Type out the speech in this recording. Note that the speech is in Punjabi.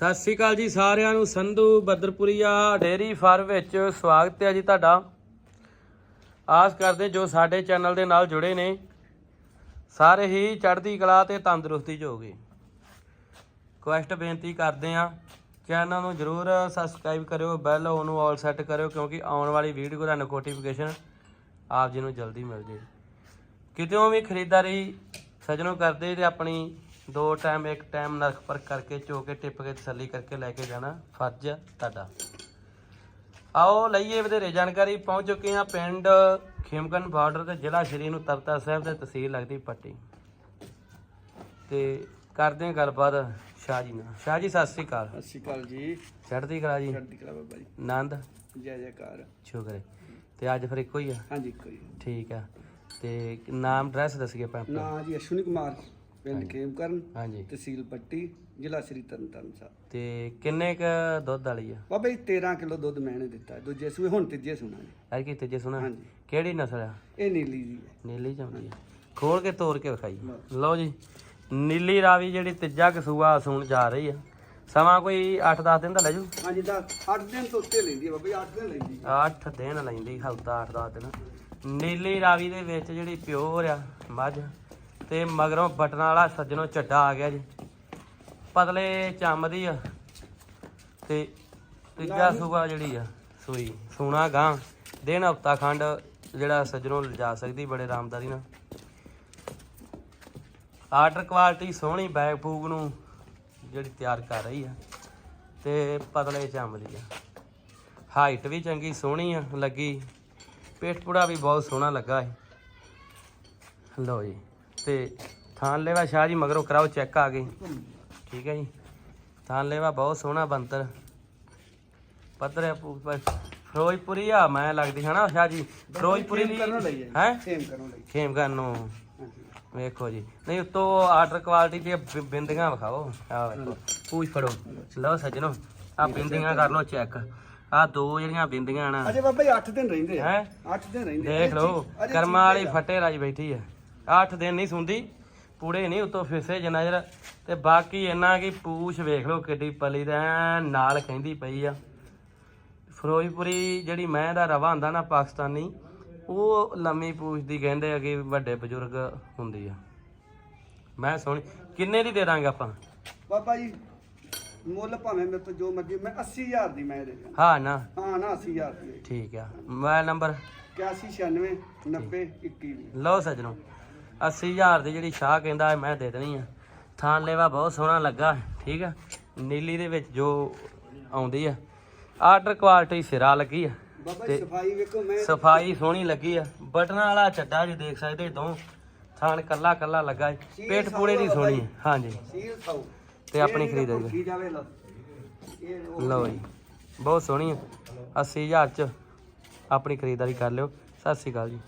ਸਤਿ ਸ਼੍ਰੀ ਅਕਾਲ ਜੀ ਸਾਰਿਆਂ ਨੂੰ, ਸੰਧੂ ਬਦਰਪੁਰੀਆ ਡੇਰੀ ਫਾਰਮ ਵਿੱਚ ਸਵਾਗਤ ਹੈ ਜੀ ਤੁਹਾਡਾ। ਆਸ ਕਰਦੇ ਜੋ ਸਾਡੇ ਚੈਨਲ ਦੇ ਨਾਲ ਜੁੜੇ ਨੇ, ਸਾਰੇ ਹੀ ਚੜ੍ਹਦੀ ਕਲਾ ਤੇ ਤੰਦਰੁਸਤੀ 'ਚ ਹੋਗੇ ਕੁਐਸਟ ਬੇਨਤੀ ਕਰਦੇ ਆ ਚੈਨਲ ਨੂੰ ਜਰੂਰ ਸਬਸਕ੍ਰਾਈਬ ਕਰਿਓ, ਬੈਲ ਉਹਨੂੰ ਆਲ ਸੈੱਟ ਕਰਿਓ, ਕਿਉਂਕਿ ਆਉਣ ਵਾਲੀ ਵੀਡੀਓ ਦਾ ਨੋਟੀਫਿਕੇਸ਼ਨ ਆਪ ਜੀ ਨੂੰ ਜਲਦੀ ਮਿਲ ਜੇ। ਕਿਤੇੋਂ ਵੀ ਖਰੀਦਦਾਰੀ ਸਜਣੋਂ ਕਰਦੇ ਤੇ ਆਪਣੀ ਦੋ ਟਾਈਮ ਇੱਕ ਟਾਈਮ ਨਰਖ ਪਰ ਕਰਕੇ ਚੋ ਕੇ ਟਿੱਪ ਕੇ ਤਸੱਲੀ ਕਰਕੇ ਲੈ ਕੇ ਜਾਣਾ ਫਰਜ਼ ਤੁਹਾਡਾ। ਆਓ ਲਈਏ ਵਧੇਰੇ ਜਾਣਕਾਰੀ। ਪਹੁੰਚ ਚੁੱਕੇ ਆ ਪਿੰਡ ਖੇਮਕਨ ਬਾਰਡਰ ਤੇ ਜ਼ਿਲ੍ਹਾ ਸ਼੍ਰੀ ਨੂੰ ਤਰਤਾ ਸਾਹਿਬ ਤੇ ਤਹਿਸੀਲ ਲੱਗਦੀ ਪੱਟੀ। ਤੇ ਕਰਦੇ ਹਾਂ ਗੱਲਬਾਤ ਸ਼ਾਹ ਜੀ ਨਾਲ। ਸ਼ਾਹ ਜੀ ਸਤਿ ਸ੍ਰੀ ਅਕਾਲ। ਸਤਿ ਸ਼੍ਰੀ ਅਕਾਲ ਜੀ। ਚੜ੍ਹਦੀ ਕਲਾ ਜੀ। ਚੜ੍ਹਦੀ ਕਲਾ ਬਾਬਾ ਜੀ। ਆਨੰਦ। ਜੈ ਜੈਕਾਰ। ਸ਼ੁਕਰ ਹੈ। ਤੇ ਅੱਜ ਫਿਰ ਇੱਕੋ ਹੀ ਆ? ਹਾਂਜੀ ਕੋਈ ਠੀਕ ਆ। ਤੇ ਨਾਮ ਐਡਰੈਸ ਦੱਸੀਏ ਆਪਾਂ ਆਪਣਾ। ਨਾਂ ਜੀ ਅਸ਼ਵਨੀ ਕੁਮਾਰ। ਪਿੰਡ ਖੇਮਕਰਨ ਹਾਂਜੀ। ਤਹਿਸੀਲ ਪੱਟੀ ਜ਼ਿਲ੍ਹਾ ਸ੍ਰੀ ਤਰਨਤਾਰਨ ਸਾਹਿਬ। ਤੇ ਕਿੰਨੇ ਕ ਦੁੱਧ ਵਾਲੀ ਆ? ਬਾਬਾ ਜੀ 13 ਕਿਲੋ ਦੁੱਧ ਮੈਂ ਨੇ ਦਿੱਤਾ। ਹੈ। ਦੂਜੇ ਸੂਏ ਹੁਣ ਤੀਜੇ ਸੁਣਾ ਜੀ। ਐ ਕੀ ਤੇਜੇ ਸੁਣਾ? ਹਾਂਜੀ। ਕਿਹੜੀ ਨਸਲ ਆ? ਇਹ ਨੀਲੀ ਜੀ ਹੈ। ਨੀਲੀ ਚਾਉਂਦੀ ਆ। ਖੋਲ ਕੇ ਤੋੜ ਕੇ ਵਿਖਾਈ। ਲਓ ਜੀ ਨੀਲੀ ਰਾਵੀ ਜਿਹੜੀ ਤੀਜਾ ਕਸੂਆ ਸੂਣ ਜਾ ਰਹੀ ਆ। ਸਮਾਂ ਕੋਈ 8-10 ਦਿਨ ਦਾ ਲੈ ਜੂ? ਹਾਂਜੀ ਦਾ 8 ਦਿਨ ਤੋਂ ਉੱਤੇ ਲੈਂਦੀ ਹੈ ਬਾਬਾ ਜੀ 8 ਦਿਨ ਲੈਂਦੀ ਹੈ। 8 ਦਿਨ ਲੈਂਦੀ ਹਫਤਾ 8-10 ਦਿਨ। ਨੀਲੀ ਰਾਵੀ ਦੇ ਵਿੱਚ ਜਿਹੜੀ ਪਿਓਰ ਆ ਮੱਝ। ਤੇ ਮਗਰੋਂ ਬਟਨਾਂ ਵਾਲਾ ਸੱਜਣੋਂ ਚੱਡਾ ਆ ਗਿਆ ਜੀ। ਪਤਲੇ ਚੰਮ ਦੀ ਆ। ਤੇ ਤੀਜਾ ਸੂਆ ਜਿਹੜੀ ਆ ਸੂਈ ਸੋਨਾ ਗਾਂ। ਦਿਨ ਹਫਤਾ ਖੰਡ ਜਿਹੜਾ ਸੱਜਣੋਂ ਲਿਜਾ ਸਕਦੀ ਬੜੇ ਆਰਾਮਦਾਰੀ ਨਾਲ। ਆਰਡਰ ਕੁਆਲਿਟੀ ਸੋਹਣੀ ਬੈਗ ਫੂਗ ਨੂੰ ਜਿਹੜੀ ਤਿਆਰ ਕਰ ਰਹੀ ਆ। ਤੇ ਪਤਲੇ ਚੰਮ ਦੀ ਆ। ਹਾਈਟ ਵੀ ਚੰਗੀ ਸੋਹਣੀ ਆ ਲੱਗੀ। ਪੇਟ ਪੁੜਾ ਵੀ ਬਹੁਤ ਸੋਹਣਾ ਲੱਗਾ ਹੈ ਲਓ ਜੀ। ਤੇ ਥਾਨ ਲੈਵਾ ਸ਼ਾਹ ਜੀ ਮਗਰੋਂ ਕਰਾਓ ਚੈੱਕ ਆ ਗਈ। ਠੀਕ ਹੈ ਜੀ। ਥਾਨ ਲੈਵਾ ਬਹੁਤ ਸੋਹਣਾ ਬੰਤਰ ਪੱਧਰ ਫਿਰੋਜ਼ਪੁਰੀ ਆ ਮੈਂ ਲੱਗਦੀ ਹੈ ਨਾ ਸ਼ਾਹ ਜੀ? ਫਿਰੋਜ਼ਪੁਰੀ ਖੇਮ ਕਰਨੋਂ ਲਈ ਹੈ ਸੇਮ ਕਰਨੋਂ ਲਈ। ਖੇਮਗਨ ਨੂੰ। ਹਾਂਜੀ। ਵੇਖੋ ਜੀ। ਨਹੀਂ ਉਤੋਂ ਆਰਡਰ ਕੁਆਲਿਟੀ ਬਿ- ਬਿੰਦੀਆਂ ਵਿਖਾਓ। ਆ ਵੇਖੋ। ਪੂਛ ਫੜੋ। ਲਓ ਸੱਜਣੋ ਆ ਬਿੰਦੀਆਂ ਕਰ ਲਓ ਚੈੱਕ। ਆ ਦੋ ਜਿਹੜੀਆਂ ਬਿੰਦੀਆਂ ਨਾ। ਅਜੇ ਬਾਬਾ ਜੀ 8 ਦਿਨ ਰਹਿੰਦੇ ਆ। ਹੈ? 8 ਦਿਨ ਰਹਿੰਦੇ। ਦੇਖ ਲਓ ਕਰਮਾਂ ਵਾਲੀ ਫੱਟੇ ਰਾਜ ਬੈਠੀ ਆ। 8 ਦਿਨ ਨਹੀਂ ਸੁੰਦੀ ਪੂੜੇ ਨਹੀਂ ਉਤੋਂ ਫਿਸੇ ਜਨਜਰ। ਤੇ ਬਾਕੀ ਇਹਨਾਂ ਕੀ ਪੂਛ ਵੇਖ ਲਓ ਕਿੱਡੀ ਪਲੀ ਦਾ ਨਾਲ ਕਹਿੰਦੀ ਪਈ ਆ। ਫਿਰੋਜ਼ਪੁਰੀ ਜਿਹੜੀ ਮੈਂ ਦਾ ਰਵਾ ਹੁੰਦਾ ਨਾ ਪਾਕਿਸਤਾਨੀ ਉਹ ਲੰਮੀ ਪੂਛ ਦੀ ਕਹਿੰਦੇ ਆ ਕਿ ਵੱਡੇ ਬਜ਼ੁਰਗ ਹੁੰਦੀ ਆ। ਮੈਂ ਸੋਹਣੀ ਕਿੰਨੇ ਦੀ ਦੇ ਦਾਂਗੇ ਆਪਾਂ? ਬਾਬਾ ਜੀ ਮੁੱਲ ਭਾਵੇਂ ਮੇਰੇ ਤੋਂ ਜੋ ਮਰਜ਼ੀ ਮੈਂ 80000 ਦੀ ਮੈਂ ਦੇ ਦਿਆਂ। ਹਾਂ ਨਾ। ਹਾਂ ਨਾ 80000 ਦੀ। ਠੀਕ ਆ। Mobile number? 8196 90 21 ਲਓ ਸੱਜਣੋ 80000 ਦੀ ਜਿਹੜੀ ਸ਼ਾਹ ਕਹਿੰਦਾ ਮੈਂ ਦੇ ਦੇਣੀ ਆ। ਥਾਨ ਲੈਵਾ ਬਹੁਤ ਸੋਹਣਾ ਲੱਗਾ ਠੀਕ ਆ? ਨੀਲੀ ਦੇ ਵਿੱਚ ਜੋ ਆਉਂਦੀ ਆ। ਆਰਡਰ ਕੁਆਲਿਟੀ ਸਿਰਾ ਲੱਗੀ ਆ। ਬਾਬਾ ਸਫ਼ਾਈ ਵੇਖੋ ਮੈਂ ਸਫ਼ਾਈ ਸੋਹਣੀ ਲੱਗੀ ਆ। ਬਟਨਾਂ ਵਾਲਾ ਚੱਡਾ ਜੀ ਦੇਖ ਸਕਦੇ ਦੋ ਥਾਨ ਕੱਲਾ ਕੱਲਾ ਲੱਗਾ ਜੀ। ਪੇਟ ਪੂੜੇ ਦੀ ਸੋਹਣੀ। ਹਾਂਜੀ। ਤੇ ਆਪਣੀ ਲਓ। ਉਹ- ਲਓ ਜੀ। ਬਹੁਤ ਸੋਹਣੀ ਆ। 80000 ਚ ਆਪਣੀ ਖਰੀਦਦਾਰੀ ਕਰ ਲਿਓ। ਸਤਿ ਸ਼੍ਰੀ ਅਕਾਲ ਜੀ।